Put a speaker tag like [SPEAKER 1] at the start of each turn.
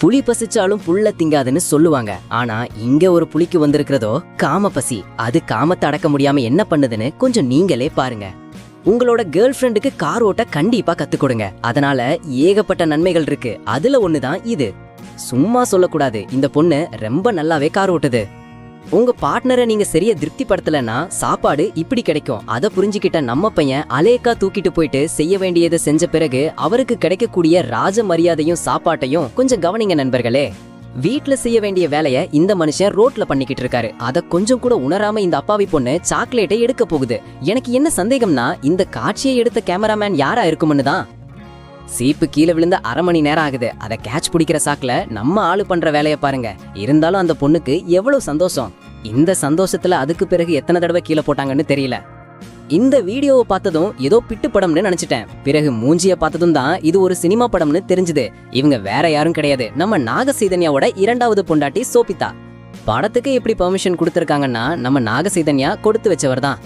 [SPEAKER 1] புலி பசிச்சாலும் புல்ல திங்காதுன்னு சொல்லுவாங்க. ஆனா இங்க ஒரு புலிக்கு வந்திருக்கிறதோ காம பசி. அது காமத்தை அடக்க முடியாம என்ன பண்ணுதுன்னு கொஞ்சம் நீங்களே பாருங்க. உங்களோட கேர்ள் ஃப்ரெண்டுக்கு கார் ஓட்ட கண்டிப்பா கத்துக் கொடுங்க. அதனால ஏகப்பட்ட நன்மைகள் இருக்கு. அதுல ஒண்ணுதான் இது. சும்மா சொல்லக்கூடாது. இந்த பொண்ணு ரொம்ப நல்லாவே கார் ஓட்டுது. உங்க பார்ட்னரை நீங்க சரியா திருப்திப்படுத்தலைன்னா சாப்பாடு இப்படி கிடைக்கும். அதை புரிஞ்சுக்கிட்ட நம்ம பையன் அலேக்கா தூக்கிட்டு போயிட்டு செய்ய வேண்டியதை செஞ்ச பிறகு அவருக்கு கிடைக்கக்கூடிய ராஜ மரியாதையும் சாப்பாட்டையும் கொஞ்சம் கவனிங்க நண்பர்களே. வீட்ல செய்ய வேண்டிய வேலைய இந்த மனுஷன் ரோட்ல பண்ணிக்கிட்டு இருக்காரு. அத கொஞ்சம் கூட உணராம இந்த அப்பாவி பொண்ணு சாக்லேட்டை எடுக்க போகுது. எனக்கு என்ன சந்தேகம்னா இந்த காட்சியை எடுத்த கேமராமேன் யாரா இருக்கும்னு தான். சீப்பு கீழே விழுந்து அரை மணி நேரம் ஆகுது. அதை கேட்ச் பிடிக்கிற சாக்கில் நம்ம ஆளு பண்ற வேலையை பாருங்க. இருந்தாலும் அந்த பொண்ணுக்கு எவ்வளவு சந்தோஷம்? இந்த சந்தோஷத்துல அதுக்கு பிறகு எத்தனை தடவை கீழே போட்டாங்கன்னு தெரியல. இந்த வீடியோவை பார்த்ததும் ஏதோ பிட்டு படம்னு நினைச்சிட்டேன். பிறகு மூஞ்சிய பார்த்ததும் தான் இது ஒரு சினிமா படம்னு தெரிஞ்சுது. இவங்க வேற யாரும் கிடையாது. நம்ம நாகசைதன்யாவோட இரண்டாவது பொண்டாட்டி சோபிதா. படத்துக்கு எப்படி பெர்மிஷன் கொடுத்துருக்காங்கன்னா நம்ம நாகசைதன்யா கொடுத்து வச்சவர் தான்